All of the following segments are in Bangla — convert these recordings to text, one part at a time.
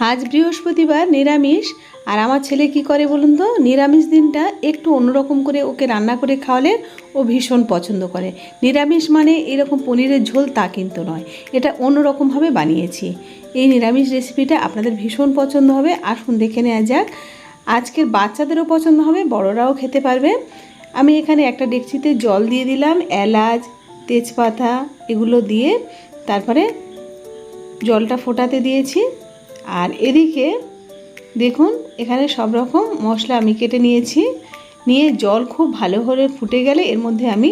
আজ বৃহস্পতিবার নিরামিষ। আর আমার ছেলে কি করে বলুন তো? নিরামিষ দিনটা একটু অন্যরকম করে ওকে রান্না করে খাওয়ালে ও ভীষণ পছন্দ করে। নিরামিষ মানে এরকম পনিরের ঝোল তা কিন্তু নয়। এটা অন্যরকমভাবে বানিয়েছি। এই নিরামিষ রেসিপিটা আপনাদের ভীষণ পছন্দ হবে। আসুন দেখে নেওয়া যাক। আজকের বাচ্চাদেরও পছন্দ হবে, বড়রাও খেতে পারবে। আমি এখানে একটা ডেকচিতে জল দিয়ে দিলাম, এলাচ, তেজপাতা এগুলো দিয়ে তারপরে জলটা ফোটাতে দিয়েছি। আর এদিকে দেখুন, এখানে সব রকম মশলা আমি কেটে নিয়েছি। নিয়ে জল খুব ভালো করে ফুটে গেলে এর মধ্যে আমি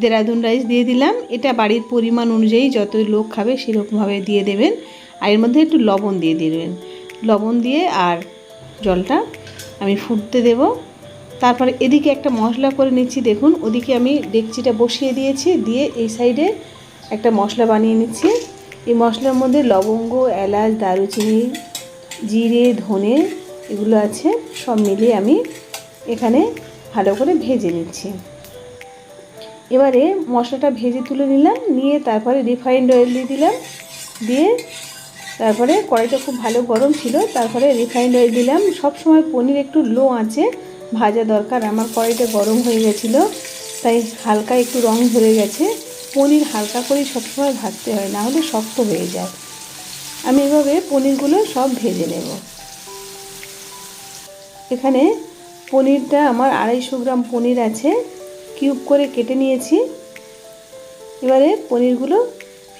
দেরাদুন রাইস দিয়ে দিলাম। এটা বাড়ির পরিমাণ অনুযায়ী যত লোক খাবে সেরকমভাবে দিয়ে দেবেন। আর এর মধ্যে একটু লবণ দিয়ে দেবেন। লবণ দিয়ে আর জলটা আমি ফুটতে দেব। তারপরে এদিকে একটা মশলা করে নিচ্ছি, দেখুন। ওদিকে আমি ডেকচিটা বসিয়ে দিয়েছি, দিয়ে এই সাইডে একটা মশলা বানিয়ে নিচ্ছি। এই মশলার মধ্যে লবঙ্গ, এলাচ, দারুচিনি, জিরে, ধনে এগুলো আছে, সব মিলিয়ে আমি এখানে ভালো করে ভেজে নিচ্ছি। এবারে মশলাটা ভেজে তুলে নিলাম, নিয়ে তারপরে রিফাইন্ড অয়েল দিয়ে দিলাম, দিয়ে তারপরে কড়াইটা খুব ভালো গরম ছিল, তারপরে রিফাইন্ড অয়েল দিলাম। সব সময় পনির একটু লো আছে, ভাজা দরকার, আমার কড়াইটা গরম হয়ে গেছিল, তাই হালকা একটু রং ধরে গেছে। পনির হালকা করেই সবসময় ভাজতে হয়, না হলে শক্ত হয়ে যায়। আমি এভাবে পনিরগুলো সব ভেজে নেব। এখানে পনিরটা আমার আড়াইশো গ্রাম পনির আছে, কিউব করে কেটে নিয়েছি। এবারে পনিরগুলো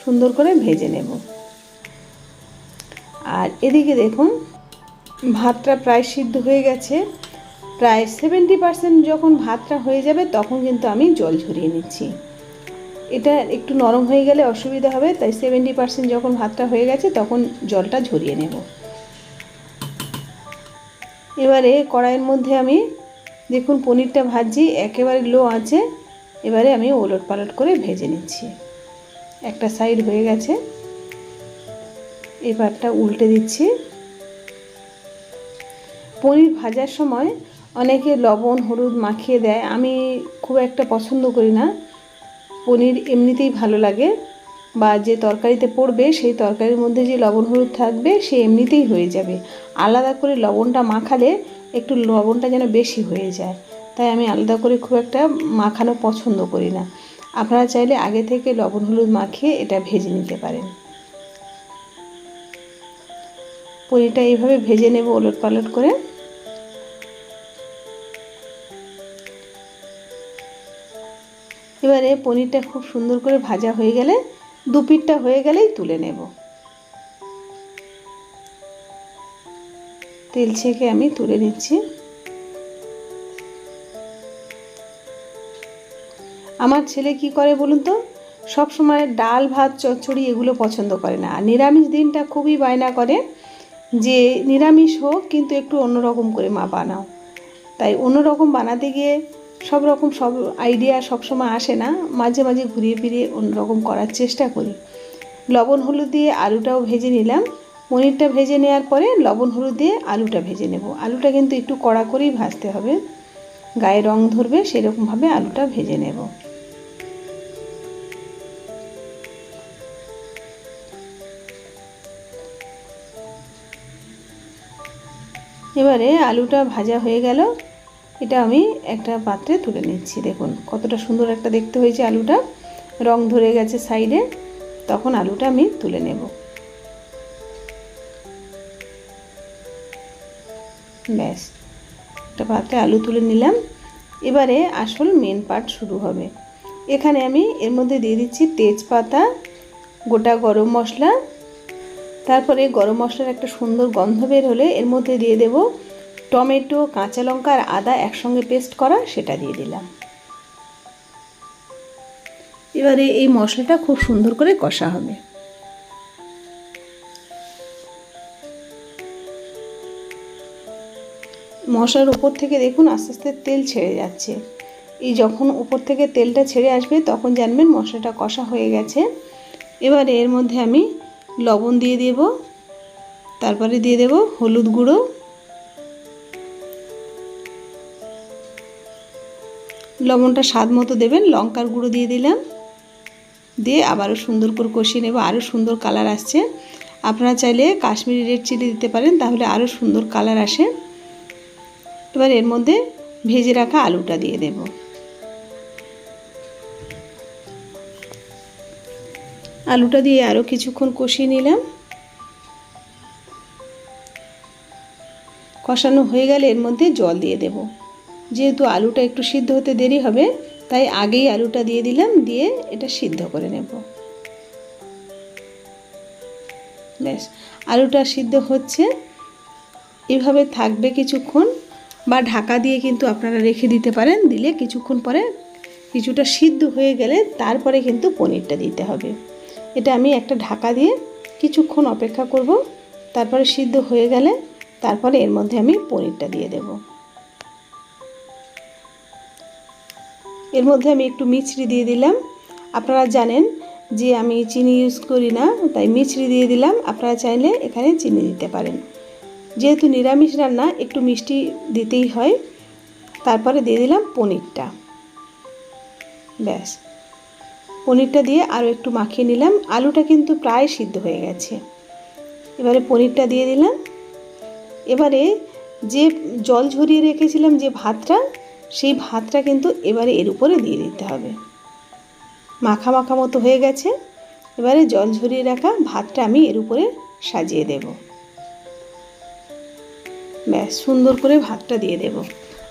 সুন্দর করে ভেজে নেব। আর এদিকে দেখুন, ভাতটা প্রায় সিদ্ধ হয়ে গেছে। প্রায় সেভেন্টি পার্সেন্ট যখন ভাতটা হয়ে যাবে, তখন কিন্তু আমি জল ঝরিয়ে নিচ্ছি। এটা একটু নরম হয়ে গেলে অসুবিধা হবে, তাই সেভেন্টি পার্সেন্ট যখন ভাতটা হয়ে গেছে তখন জলটা ঝরিয়ে নেব। এবারে কড়াইয়ের মধ্যে আমি দেখুন পনিরটা ভাজি একেবারে লো আছে, এবারে আমি ওলট পালট করে ভেজে নিচ্ছি। একটা সাইড হয়ে গেছে, এবারটা উল্টে দিচ্ছি। পনির ভাজার সময় অনেকে লবণ, হলুদ মাখিয়ে দেয়, আমি খুব একটা পছন্দ করি না। পনির এমনিতেই ভালো লাগে বা যে তরকারিতে পড়বে সেই তরকারির মধ্যে যে লবণ হলুদ থাকবে সে এমনিতেই হয়ে যাবে। আলাদা করে লবণটা মাখালে একটু লবণটা যেন বেশি হয়ে যায়। তাই আমি আলাদা করে খুব একটা মাখানো পছন্দ করি না। আপনারা চাইলে আগে থেকে লবণ হলুদ মাখিয়ে এটা ভেজে নিতে পারেন। পনিরটা এইভাবে ভেজে নেব ওলট পালট করে। এবারে পনিরটা খুব সুন্দর করে ভাজা হয়ে গেলে দু পিঠটা হয়ে গেলেই তুলে নেব। তেল ছেঁকে আমি তুলে নিচ্ছি। আমার ছেলে কি করে বলুন তো? সব সময় ডাল, ভাত, চচ্চড়ি এগুলো পছন্দ করে না। আর নিরামিষ দিনটা খুবই বায়না করে যে নিরামিষ হোক কিন্তু একটু অন্যরকম করে মা বানাও। তাই অন্যরকম বানাতে গিয়ে সব রকম সব আইডিয়া সবসময় আসে না। মাঝে মাঝে ঘুরিয়ে ফিরিয়ে অন্যরকম করার চেষ্টা করি। লবণ হলুদ দিয়ে আলুটাও ভেজে নিলাম। পনিরটা ভেজে নেওয়ার পরে লবণ হলুদ দিয়ে আলুটা ভেজে নেব। আলুটা কিন্তু একটু কড়া করেই ভাজতে হবে। গায়ে রং ধরবে সেরকমভাবে আলুটা ভেজে নেব। এবারে আলুটা ভাজা হয়ে গেল। এটা আমি একটা পাত্রে তুলে নিচ্ছি, দেখুন কতটা সুন্দর একটা দেখতে হয়েছে আলুটা। রং ধরে গেছে সাইডে তখন আলুটা আমি তুলে নেব। ব্যাস, একটা পাত্রে আলু তুলে নিলাম। এবারে আসল মেন পার্ট শুরু হবে। এখানে আমি এর মধ্যে দিয়ে দিচ্ছি তেজপাতা, গোটা গরম মশলা। তারপরে গরম মশলার একটা সুন্দর গন্ধ বের হলে এর মধ্যে দিয়ে দেব টমেটো, কাঁচা লঙ্কা আর আদা একসঙ্গে পেস্ট করা, সেটা দিয়ে দিলাম। এবারে এই মশলাটা খুব সুন্দর করে কষা হবে। মশলার উপর থেকে দেখুন আস্তে আস্তে তেল ছেড়ে যাচ্ছে। এই যখন উপর থেকে তেলটা ছেড়ে আসবে, তখন জানবেন মশলাটা কষা হয়ে গেছে। এবারে এর মধ্যে আমি লবণ দিয়ে দেব, তারপরে দিয়ে দেব হলুদ গুঁড়ো লবণটা স্বাদ মতো দেবেন, লঙ্কার গুঁড়ো দিয়ে দিলাম। দিয়ে আবারও সুন্দর করে কষিয়ে নেব, আরও সুন্দর কালার আসছে। আপনারা চাইলে কাশ্মীরি রেড চিলি দিতে পারেন, তাহলে আরও সুন্দর কালার আসে। এবার এর মধ্যে ভেজে রাখা আলুটা দিয়ে দেব। আলুটা দিয়ে আরও কিছুক্ষণ কষিয়ে নিলাম। কষানো হয়ে গেলে এর মধ্যে জল দিয়ে দেব। যেহেতু আলুটা একটু সিদ্ধ হতে দেরি হবে, তাই আগেই আলুটা দিয়ে দিলাম, দিয়ে এটা সিদ্ধ করে নেব। ব্যাস, আলুটা সিদ্ধ হচ্ছে। এভাবে থাকবে কিছুক্ষণ, বা ঢাকা দিয়ে কিন্তু আপনারা রেখে দিতে পারেন, দিলে কিছুক্ষণ পরে কিছুটা সিদ্ধ হয়ে গেলে তারপরে কিন্তু পনিরটা দিতে হবে। এটা আমি একটা ঢাকা দিয়ে কিছুক্ষণ অপেক্ষা করব, তারপরে সিদ্ধ হয়ে গেলে তারপরে এর মধ্যে আমি পনিরটা দিয়ে দেব। এর মধ্যে আমি একটু মিছরি দিয়ে দিলাম। আপনারা জানেন যে আমি চিনি ইউজ করি না, তাই মিছরি দিয়ে দিলাম। আপনারা চাইলে এখানে চিনি দিতে পারেন। যেহেতু নিরামিষ রান্না, একটু মিষ্টি দিতেই হয়। তারপরে দিয়ে দিলাম পনিরটা। ব্যাস। পনিরটা দিয়ে আরও একটু মাখিয়ে নিলাম। আলুটা কিন্তু প্রায় সিদ্ধ হয়ে গেছে। এবারে পনিরটা দিয়ে দিলাম। এবারে যে জল ঝরিয়ে রেখেছিলাম যে ভাতটা সেই ভাতটা কিন্তু এবারে এর উপরে দিয়ে দিতে হবে। মাখা মাখা মতো হয়ে গেছে। এবারে জল ঝরিয়ে রাখা ভাতটা আমি এর উপরে সাজিয়ে দেব। ব্যাস, সুন্দর করে ভাতটা দিয়ে দেব।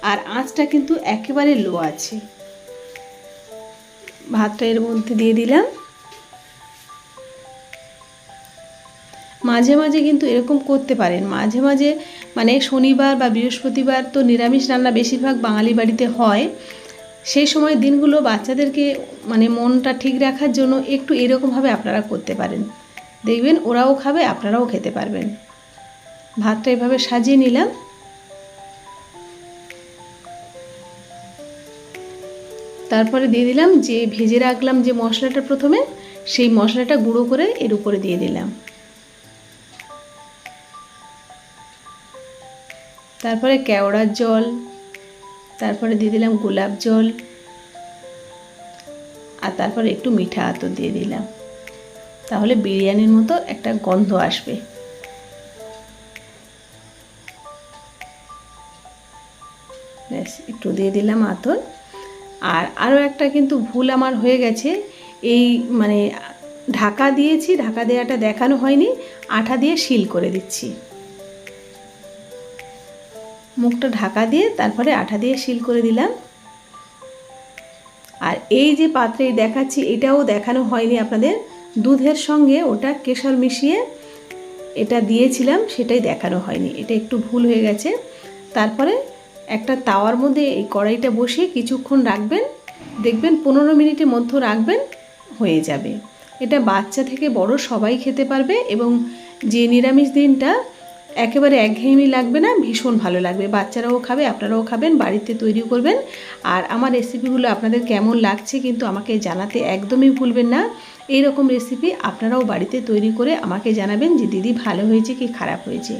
আর আঁচটা কিন্তু একেবারে লো আছে। ভাতটা এর মধ্যে দিয়ে দিলাম। মাঝে মাঝে কিন্তু এরকম করতে পারেন। মাঝে মাঝে মানে শনিবার বা বৃহস্পতিবার তো নিরামিষ রান্না বেশিরভাগ বাঙালি বাড়িতে হয়। সেই সময় দিনগুলো বাচ্চাদেরকে মানে মনটা ঠিক রাখার জন্য একটু এরকমভাবে আপনারা করতে পারেন। দেখবেন ওরাও খাবে, আপনারাও খেতে পারবেন। ভাতটা এভাবে সাজিয়ে নিলাম। তারপরে দিয়ে দিলাম যে ভেজে রাখলাম যে মশলাটা প্রথমে, সেই মশলাটা গুঁড়ো করে এর উপরে দিয়ে দিলাম। তারপরে কেওড়ার জল, তারপরে দিয়ে দিলাম গোলাপ জল, আর তারপরে একটু মিঠা আতর দিয়ে দিলাম। তাহলে বিরিয়ানির মতো একটা গন্ধ আসবে। ব্যাস, একটু দিয়ে দিলাম আতর। আর আরও একটা কিন্তু ভুল আমার হয়ে গেছে। এই মানে ঢাকা দিয়েছি, ঢাকা দেওয়াটা দেখানো হয়নি। আঠা দিয়ে শিল করে দিচ্ছি। মুখটা ঢাকা দিয়ে তারপরে আঠা দিয়ে শিল করে দিলাম। আর এই যে পাত্রে দেখাচ্ছি, এটাও দেখানো হয়নি আপনাদের। দুধের সঙ্গে ওটা কেশর মিশিয়ে এটা দিয়েছিলাম, সেটাই দেখানো হয়নি। এটা একটু ভুল হয়ে গেছে। তারপরে একটা তাওয়ার মধ্যে এই কড়াইটা বসিয়ে কিছুক্ষণ রাখবেন। দেখবেন পনেরো মিনিটের মধ্যে রাখবেন, হয়ে যাবে। এটা বাচ্চা থেকে বড় সবাই খেতে পারবে এবং যে নিরামিষ দিনটা একেবারে একঘেয়েমি লাগবে না, ভীষণ ভালো লাগবে। বাচ্চারাও খাবে, আপনারাও খাবেন, বাড়িতে তৈরি করবেন। আর আমার রেসিপিগুলো আপনাদের কেমন লাগছে কিন্তু আমাকে জানাতে একদমই ভুলবেন না। এই রকম রেসিপি আপনারাও বাড়িতে তৈরি করে আমাকে জানাবেন যে দিদি ভালো হয়েছে কি খারাপ হয়েছে।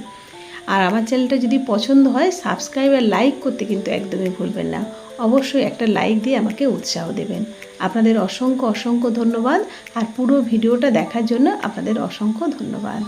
আর আমার চ্যানেলটা যদি পছন্দ হয় সাবস্ক্রাইব আর লাইক করতে কিন্তু একদমই ভুলবেন না। অবশ্যই একটা লাইক দিয়ে আমাকে উৎসাহ দেবেন। আপনাদের অসংখ্য অসংখ্য ধন্যবাদ। আর পুরো ভিডিওটা দেখার জন্য আপনাদের অসংখ্য ধন্যবাদ।